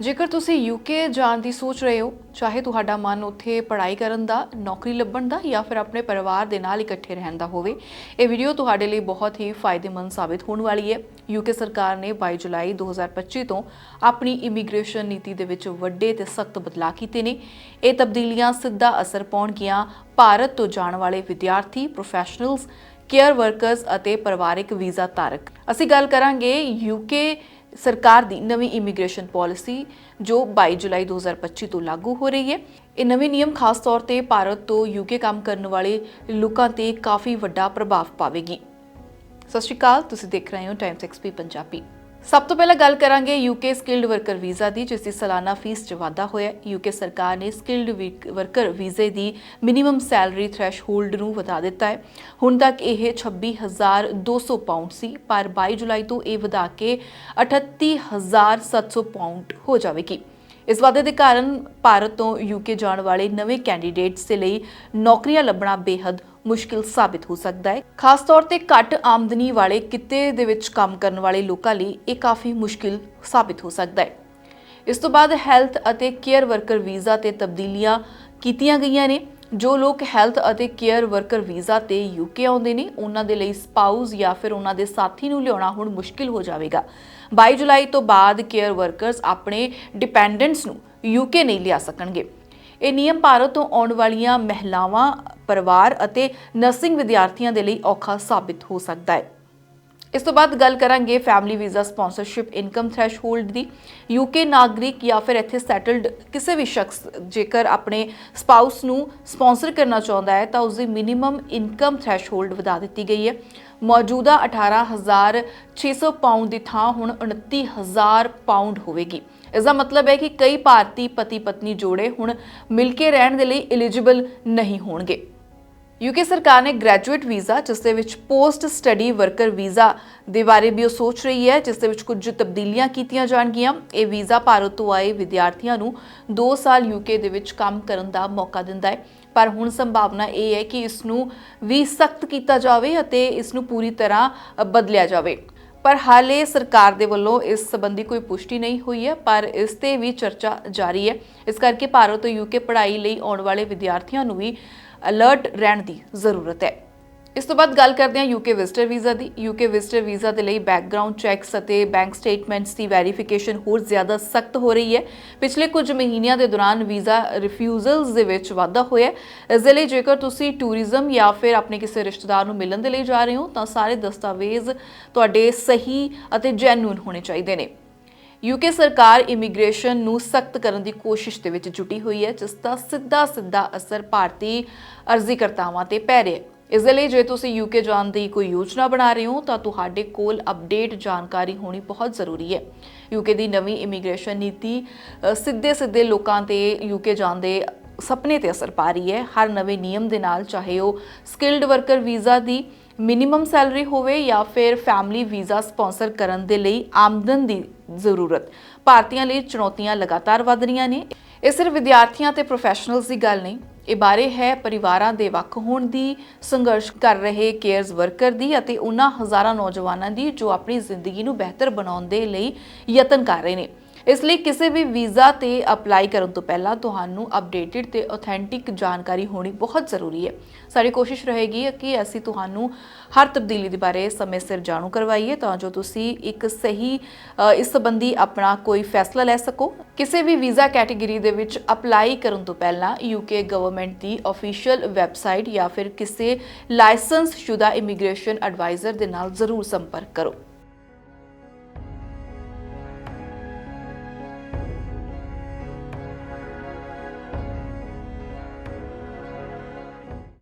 ਜੇਕਰ ਤੁਸੀਂ ਯੂਕੇ ਜਾਣ ਦੀ ਸੋਚ ਰਹੇ ਹੋ, ਚਾਹੇ ਤੁਹਾਡਾ ਮਨ ਉੱਥੇ ਪੜ੍ਹਾਈ ਕਰਨ ਦਾ, ਨੌਕਰੀ ਲੱਭਣ ਦਾ ਜਾਂ ਫਿਰ ਆਪਣੇ ਪਰਿਵਾਰ ਦੇ ਨਾਲ ਇਕੱਠੇ ਰਹਿਣ ਦਾ ਹੋਵੇ, ਇਹ ਵੀਡੀਓ ਤੁਹਾਡੇ ਲਈ ਬਹੁਤ ਹੀ ਫਾਇਦੇਮੰਦ ਸਾਬਿਤ ਹੋਣ ਵਾਲੀ ਹੈ। ਯੂਕੇ ਸਰਕਾਰ ਨੇ 22 ਜੁਲਾਈ 2025 ਤੋਂ ਆਪਣੀ ਇਮੀਗ੍ਰੇਸ਼ਨ ਨੀਤੀ ਦੇ ਵਿੱਚ ਵੱਡੇ ਤੇ ਸਖਤ ਬਦਲਾਅ ਕੀਤੇ ਨੇ। ਇਹ ਤਬਦੀਲੀਆਂ ਸਿੱਧਾ ਅਸਰ ਪਾਉਣਗੀਆਂ। ਭਾਰਤ ਤੋਂ ਜਾਣ ਵਾਲੇ ਵਿਦਿਆਰਥੀ ਪ੍ਰੋਫੈਸ਼ਨਲਸ ਕੇਅਰ ਵਰਕਰਸ ਅਤੇ ਪਰਿਵਾਰਿਕ ਵੀਜ਼ਾ ਧਾਰਕ। ਅਸੀਂ ਗੱਲ ਕਰਾਂਗੇ ਯੂਕੇ ਸਰਕਾਰ ਦੀ ਨਵੀਂ ਇਮੀਗ੍ਰੇਸ਼ਨ ਪਾਲਿਸੀ ਜੋ 22 ਜੁਲਾਈ 2025 ਤੋਂ ਲਾਗੂ ਹੋ ਰਹੀ ਹੈ। ਇਹ ਨਵੇਂ ਨਿਯਮ ਖਾਸ ਤੌਰ ਤੇ ਭਾਰਤ ਤੋਂ ਯੂਕੇ ਕੰਮ ਕਰਨ ਵਾਲੇ ਲੋਕਾਂ ਤੇ ਕਾਫੀ ਵੱਡਾ ਪ੍ਰਭਾਵ ਪਾਵੇਗੀ। ਸਤਿ ਸ਼੍ਰੀ ਅਕਾਲ, ਤੁਸੀਂ ਦੇਖ ਰਹੇ ਹੋ ਟਾਈਮਸ ਐਕਸਪੀ ਪੰਜਾਬੀ। ਸਭ ਤੋਂ ਪਹਿਲਾਂ ਗੱਲ ਕਰਾਂਗੇ ਯੂਕੇ ਸਕਿਲਡ ਵਰਕਰ ਵੀਜ਼ਾ ਦੀ, ਜਿਸ ਦੀ ਸਾਲਾਨਾ ਫੀਸ 'ਚ ਵਾਧਾ ਹੋਇਆ। ਯੂਕੇ ਸਰਕਾਰ ਨੇ ਸਕਿਲਡ ਵਰਕਰ ਵੀਜ਼ੇ ਦੀ ਮਿਨੀਮਮ ਸੈਲਰੀ ਥ੍ਰੈਸ਼ਹੋਲਡ ਨੂੰ ਵਧਾ ਦਿੱਤਾ ਹੈ। ਹੁਣ ਤੱਕ ਇਹ 26200 ਪਾਉਂਡ ਸੀ ਪਰ 22 ਜੁਲਾਈ ਤੋਂ ਇਹ ਵਧਾ ਕੇ 38700 ਪਾਉਂਡ ਹੋ ਜਾਵੇਗੀ। ਇਸ ਵਾਧੇ ਦੇ ਕਾਰਨ ਭਾਰਤ ਤੋਂ ਯੂਕੇ ਜਾਣ ਵਾਲੇ ਨਵੇਂ ਕੈਂਡੀਡੇਟਸ ਦੇ ਲਈ ਨੌਕਰੀਆਂ ਲੱਭਣਾ ਬੇहद ਮੁਸ਼ਕਿਲ ਸਾਬਿਤ ਹੋ ਸਕਦਾ ਹੈ। ਖਾਸ ਤੌਰ ਤੇ ਘੱਟ ਆਮਦਨੀ ਵਾਲੇ ਕਿੱਤੇ ਦੇ ਵਿੱਚ ਕੰਮ ਕਰਨ ਵਾਲੇ ਲੋਕਾਂ ਲਈ ਇਹ ਕਾਫੀ ਮੁਸ਼ਕਿਲ ਸਾਬਿਤ ਹੋ ਸਕਦਾ ਹੈ। ਇਸ ਤੋਂ ਬਾਅਦ ਹੈਲਥ ਅਤੇ ਕੇਅਰ ਵਰਕਰ ਵੀਜ਼ਾ ਤੇ ਤਬਦੀਲੀਆਂ ਕੀਤੀਆਂ ਗਈਆਂ ਨੇ। ਜੋ ਲੋਕ ਹੈਲਥ ਅਤੇ ਕੇਅਰ ਵਰਕਰ ਵੀਜ਼ਾ ਤੇ ਯੂਕੇ ਆਉਂਦੇ ਨੇ, ਉਹਨਾਂ ਦੇ ਲਈ ਸਪਾਊਸ ਜਾਂ ਫਿਰ ਉਹਨਾਂ ਦੇ ਸਾਥੀ ਨੂੰ ਲਿਆਉਣਾ ਹੁਣ ਮੁਸ਼ਕਿਲ ਹੋ ਜਾਵੇਗਾ। 22 ਜੁਲਾਈ ਤੋਂ ਬਾਅਦ ਕੇਅਰ ਵਰਕਰਸ ਆਪਣੇ ਡਿਪੈਂਡੈਂਟਸ ਨੂੰ ਯੂਕੇ ਨਹੀਂ ਲਿਆ ਸਕਣਗੇ। ਇਹ ਨਿਯਮ ਭਾਰਤ ਤੋਂ ਆਉਣ ਵਾਲੀਆਂ ਮਹਿਲਾਵਾਂ ਪਰਿਵਾਰ ਅਤੇ ਨਰਸਿੰਗ ਵਿਦਿਆਰਥੀਆਂ ਦੇ ਲਈ ਔਖਾ ਸਾਬਿਤ ਹੋ ਸਕਦਾ ਹੈ। ਇਸ ਤੋਂ ਬਾਅਦ ਗੱਲ ਕਰਾਂਗੇ family visa sponsorship income threshold ਦੀ। ਯੂਕੇ ਨਾਗਰਿਕ ਜਾਂ ਫਿਰ ਇੱਥੇ ਸੈਟਲਡ ਕਿਸੇ ਵੀ ਸ਼ਖਸ ਜੇਕਰ ਆਪਣੇ ਸਪਾਊਸ ਨੂੰ ਸਪਾਂਸਰ ਕਰਨਾ ਚਾਹੁੰਦਾ ਹੈ, ਤਾਂ ਉਸ ਦੀ ਮਿਨੀਮਮ ਇਨਕਮ ਥ੍ਰੈਸ਼ਹੋਲਡ ਵਧਾ ਦਿੱਤੀ ਗਈ ਹੈ। ਮੌਜੂਦਾ 18600 ਪਾਉਂਡ ਦੀ ਥਾਂ ਹੁਣ 29000 ਪਾਉਂਡ ਹੋਵੇਗੀ। ਇਸ ਦਾ ਮਤਲਬ ਹੈ ਕਿ ਕਈ ਭਾਰਤੀ ਪਤੀ ਪਤਨੀ ਜੋੜੇ ਹੁਣ ਮਿਲ ਕੇ ਰਹਿਣ ਦੇ ਲਈ ਐਲੀਜੀਬਲ ਨਹੀਂ ਹੋਣਗੇ। ਯੂਕੇ ਸਰਕਾਰ ਨੇ ਗ੍ਰੈਜੂਏਟ ਵੀਜ਼ਾ, ਜਿਸ ਦੇ ਵਿੱਚ ਪੋਸਟ ਸਟੱਡੀ ਵਰਕਰ ਵੀਜ਼ਾ ਦੇ ਬਾਰੇ ਵੀ ਉਹ ਸੋਚ ਰਹੀ ਹੈ, ਜਿਸ ਦੇ ਵਿੱਚ ਕੁਝ ਤਬਦੀਲੀਆਂ ਕੀਤੀਆਂ ਜਾਣਗੀਆਂ। ਇਹ ਵੀਜ਼ਾ ਭਾਰਤ ਤੋਂ ਆਏ ਵਿਦਿਆਰਥੀਆਂ ਨੂੰ 2 ਸਾਲ ਯੂਕੇ ਦੇ ਵਿੱਚ ਕੰਮ ਕਰਨ ਦਾ ਮੌਕਾ ਦਿੰਦਾ ਹੈ। ਪਰ ਹੁਣ ਸੰਭਾਵਨਾ ਇਹ ਹੈ ਕਿ ਇਸ ਨੂੰ ਵੀ ਸਖਤ ਕੀਤਾ ਜਾਵੇ ਅਤੇ ਇਸ ਨੂੰ ਪੂਰੀ ਤਰ੍ਹਾਂ ਬਦਲਿਆ ਜਾਵੇ। ਪਰ ਹਾਲੇ ਸਰਕਾਰ ਦੇ ਵੱਲੋਂ ਇਸ ਸੰਬੰਧੀ ਕੋਈ ਪੁਸ਼ਟੀ ਨਹੀਂ ਹੋਈ ਹੈ, ਪਰ ਇਸ ਤੇ ਵੀ ਚਰਚਾ ਜਾਰੀ ਹੈ। ਇਸ ਕਰਕੇ ਭਾਰਤ ਤੋਂ ਯੂਕੇ ਪੜ੍ਹਾਈ ਲਈ ਆਉਣ ਵਾਲੇ ਵਿਦਿਆਰਥੀਆਂ ਨੂੰ ਵੀ ਅਲਰਟ ਰਹਿਣ ਦੀ ਜ਼ਰੂਰਤ ਹੈ। ਇਸ ਤੋਂ ਬਾਅਦ ਗੱਲ ਕਰਦੇ ਹਾਂ ਯੂਕੇ ਵਿਜ਼ਟਰ ਵੀਜ਼ਾ ਦੀ। ਯੂਕੇ ਵਿਜ਼ਟਰ ਵੀਜ਼ਾ ਦੇ ਲਈ ਬੈਕਗ੍ਰਾਉਂਡ ਚੈੱਕਸ ਅਤੇ ਬੈਂਕ ਸਟੇਟਮੈਂਟਸ ਦੀ ਵੈਰੀਫਿਕੇਸ਼ਨ ਹੋਰ ਜ਼ਿਆਦਾ ਸਖਤ ਹੋ ਰਹੀ ਹੈ। ਪਿਛਲੇ ਕੁਝ ਮਹੀਨਿਆਂ ਦੇ ਦੌਰਾਨ ਵੀਜ਼ਾ ਰਿਫਿਊਜ਼ਲਸ ਦੇ ਵਿੱਚ ਵਾਧਾ ਹੋਇਆ ਇਸ ਦੇ ਲਈ ਜੇਕਰ ਤੁਸੀਂ ਟੂਰਿਜ਼ਮ ਜਾਂ ਫਿਰ ਆਪਣੇ ਕਿਸੇ ਰਿਸ਼ਤੇਦਾਰ ਨੂੰ ਮਿਲਣ ਦੇ ਲਈ ਜਾ ਰਹੇ ਹੋ, ਤਾਂ ਸਾਰੇ ਦਸਤਾਵੇਜ਼ ਤੁਹਾਡੇ ਸਹੀ ਅਤੇ ਜੈਨੂਨ ਹੋਣੇ ਚਾਹੀਦੇ ਨੇ। ਯੂਕੇ ਸਰਕਾਰ ਇਮੀਗ੍ਰੇਸ਼ਨ ਨੂੰ ਸਖਤ ਕਰਨ ਦੀ ਕੋਸ਼ਿਸ਼ ਦੇ ਵਿੱਚ ਜੁਟੀ ਹੋਈ ਹੈ, ਜਿਸ ਦਾ ਸਿੱਧਾ ਸਿੱਧਾ ਅਸਰ ਭਾਰਤੀ ਅਰਜ਼ੀਕਰਤਾਵਾਂ ਤੇ ਪੈ ਰਿਹਾ ਹੈ। ਇਸ ਦੇ ਲਈ ਜੇ ਤੁਸੀਂ ਯੂਕੇ ਜਾਣ ਦੀ ਕੋਈ ਯੋਜਨਾ ਬਣਾ ਰਹੇ ਹੋ, ਤਾਂ ਤੁਹਾਡੇ ਕੋਲ ਅਪਡੇਟ ਜਾਣਕਾਰੀ ਹੋਣੀ ਬਹੁਤ ਜ਼ਰੂਰੀ ਹੈ। ਯੂਕੇ ਦੀ ਨਵੀਂ ਇਮੀਗ੍ਰੇਸ਼ਨ ਨੀਤੀ ਸਿੱਧੇ ਸਿੱਧੇ ਲੋਕਾਂ ਤੇ ਯੂਕੇ ਜਾਣ ਦੇ ਸੁਪਨੇ ਤੇ ਅਸਰ ਪਾ ਰਹੀ ਹੈ। ਹਰ ਨਵੇਂ ਨਿਯਮ ਦੇ ਨਾਲ ਚਾਹੇ ਉਹ ਸਕਿਲਡ ਵਰਕਰ ਵੀਜ਼ਾ ਦੀ ਮਿਨੀਮਮ ਸੈਲਰੀ ਹੋਵੇ ਜਾਂ ਫਿਰ ਫੈਮਿਲੀ ਵੀਜ਼ਾ ਸਪਾਂਸਰ ਕਰਨ ਦੇ ਲਈ ਆਮਦਨ ਦੀ ਜ਼ਰੂਰਤ। ਭਾਰਤੀਆਂ ਲਈ ਚੁਣੌਤੀਆਂ ਲਗਾਤਾਰ ਵਧ ਰਹੀਆਂ ਨੇ। ਇਹ ਸਿਰਫ ਵਿਦਿਆਰਥੀਆਂ ਤੇ ਪ੍ਰੋਫੈਸ਼ਨਲਸ ਦੀ ਗੱਲ ਨਹੀਂ ਇਹ ਬਾਰੇ ਹੈ, ਪਰਿਵਾਰਾਂ ਦੇ ਵੱਖ ਹੋਣ ਦੀ ਸੰਘਰਸ਼ ਕਰ ਰਹੇ ਕੇਅਰਸ ਵਰਕਰ ਦੀ ਅਤੇ ਉਹਨਾਂ ਹਜ਼ਾਰਾਂ ਨੌਜਵਾਨਾਂ ਦੀ ਜੋ ਆਪਣੀ ਜ਼ਿੰਦਗੀ ਨੂੰ ਬਿਹਤਰ ਬਣਾਉਣ ਦੇ ਲਈ ਯਤਨ ਕਰ ਰਹੇ ਨੇ। ਇਸ ਲਈ ਕਿਸੇ ਵੀ ਵੀਜ਼ਾ ਤੇ ਅਪਲਾਈ ਕਰਨ ਤੋਂ ਪਹਿਲਾਂ ਤੁਹਾਨੂੰ ਅਪਡੇਟਡ ਤੇ ਆਥੈਂਟਿਕ ਜਾਣਕਾਰੀ ਹੋਣੀ ਬਹੁਤ ਜ਼ਰੂਰੀ ਹੈ। ਸਾਡੀ ਕੋਸ਼ਿਸ਼ ਰਹੇਗੀ ਕਿ ਅਸੀਂ ਤੁਹਾਨੂੰ ਹਰ ਤਬਦੀਲੀ ਦੇ ਬਾਰੇ ਸਮੇਂ ਸਿਰ ਜਾਣੂ ਕਰਵਾਈਏ ਤਾਂ ਜੋ ਤੁਸੀਂ ਇੱਕ ਸਹੀ ਇਸ ਸੰਬੰਧੀ ਆਪਣਾ ਕੋਈ ਫੈਸਲਾ ਲੈ ਸਕੋ। ਕਿਸੇ ਵੀ ਵੀਜ਼ਾ ਕੈਟਾਗਰੀ ਦੇ ਵਿੱਚ ਅਪਲਾਈ ਕਰਨ ਤੋਂ ਪਹਿਲਾਂ ਯੂਕੇ ਗਵਰਨਮੈਂਟ ਦੀ ਅਫੀਸ਼ੀਅਲ ਵੈਬਸਾਈਟ ਜਾਂ ਫਿਰ ਕਿਸੇ ਲਾਇਸੈਂਸ ਸ਼ੁਦਾ ਇਮੀਗ੍ਰੇਸ਼ਨ ਐਡਵਾਈਜ਼ਰ ਦੇ ਨਾਲ ਜ਼ਰੂਰ ਸੰਪਰਕ ਕਰੋ।